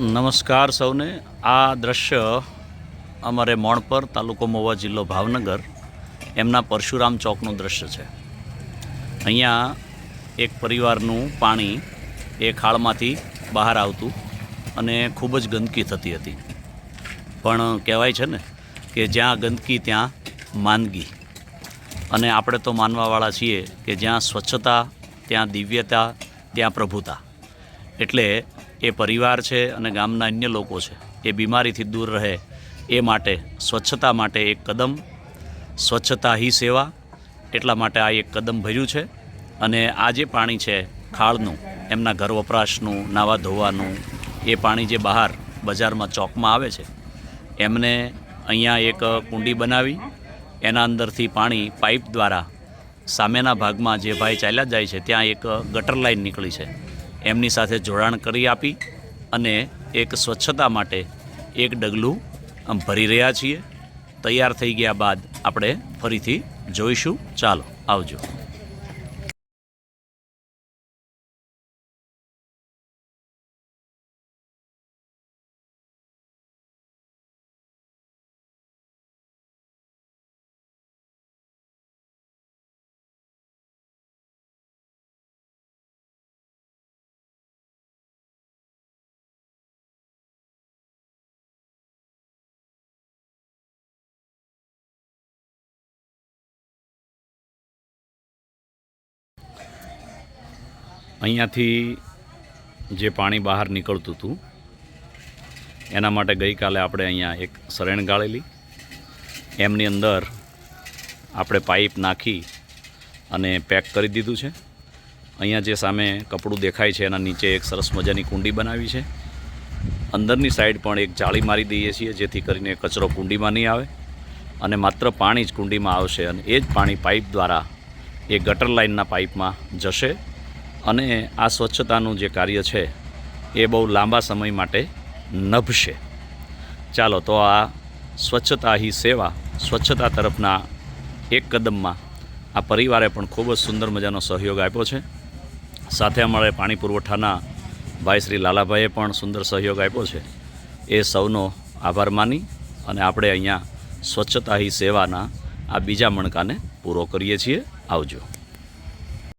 નમસ્કાર સૌને. આ દ્રશ્ય અમારે મોણપર તાલુકો મોવા જિલ્લો ભાવનગર, એમના પરશુરામ ચોકનું દ્રશ્ય છે. અહીંયા એક પરિવારનું પાણી એ ખાળમાંથી બહાર આવતું અને ખૂબ જ ગંદકી થતી હતી. પણ કહેવાય છે ને કે જ્યાં ગંદકી ત્યાં માંદગી. અને આપણે તો માનવાવાળા છીએ કે જ્યાં સ્વચ્છતા, ત્યાં દિવ્યતા, ત્યાં પ્રભુતા. એટલે એ પરિવાર છે અને ગામના અન્ય લોકો છે. એ બીમારીથી દૂર રહે એ માટે સ્વચ્છતા માટે એક કદમ, સ્વચ્છતા હી સેવા, એટલા માટે આ એક કદમ ભર્યું છે. અને આ જે પાણી છે ખાળનું, એમના ઘર વપરાશનું, નાવા ધોવાનું, એ પાણી જે બહાર બજારમાં ચોકમાં આવે છે, એમને અહીંયા એક કુંડી બનાવી, એના અંદરથી પાણી પાઇપ દ્વારા સામેના ભાગમાં જે ભાઈ ચાલ્યા જાય છે, ત્યાં એક ગટર લાઈન નીકળી છે. એમની સાથે જોડાણ કરી આપી અને એક સ્વચ્છતા માટે એક ડગલું ભરી રહ્યા છીએ. તૈયાર થઈ ગયા બાદ આપણે ફરીથી જોઈશું. ચાલો, આવજો. અહીંયાથી જે પાણી બહાર નીકળતું હતું, એના માટે ગઈકાલે આપણે અહીંયા એક સરેણ ગાળેલી. એમની અંદર આપણે પાઇપ નાખી અને પેક કરી દીધું છે. અહીંયા જે સામે કપડું દેખાય છે, એના નીચે એક સરસ મજાની કુંડી બનાવી છે. અંદરની સાઈડ પણ એક જાળી મારી દઈએ છીએ, જેથી કરીને કચરો કુંડીમાં નહીં આવે અને માત્ર પાણી જ કુંડીમાં આવશે અને એ જ પાણી પાઇપ દ્વારા એ ગટર લાઇનના પાઇપમાં જશે. અને આ સ્વચ્છતાનું જે કાર્ય છે, એ બહુ લાંબા સમય માટે નભશે. ચાલો તો આ સ્વચ્છતા હી સેવા, સ્વચ્છતા તરફના એક કદમમાં આ પરિવારે પણ ખૂબ જ સુંદર મજાનો સહયોગ આપ્યો છે. સાથે અમારે પાણી પુરવઠાના ભાઈ શ્રી લાલાભાઈએ પણ સુંદર સહયોગ આપ્યો છે. એ સૌનો આભાર માની અને આપણે અહીંયા સ્વચ્છતા હી સેવાના આ બીજા મણકાને પૂરો કરીએ છીએ. આવજો.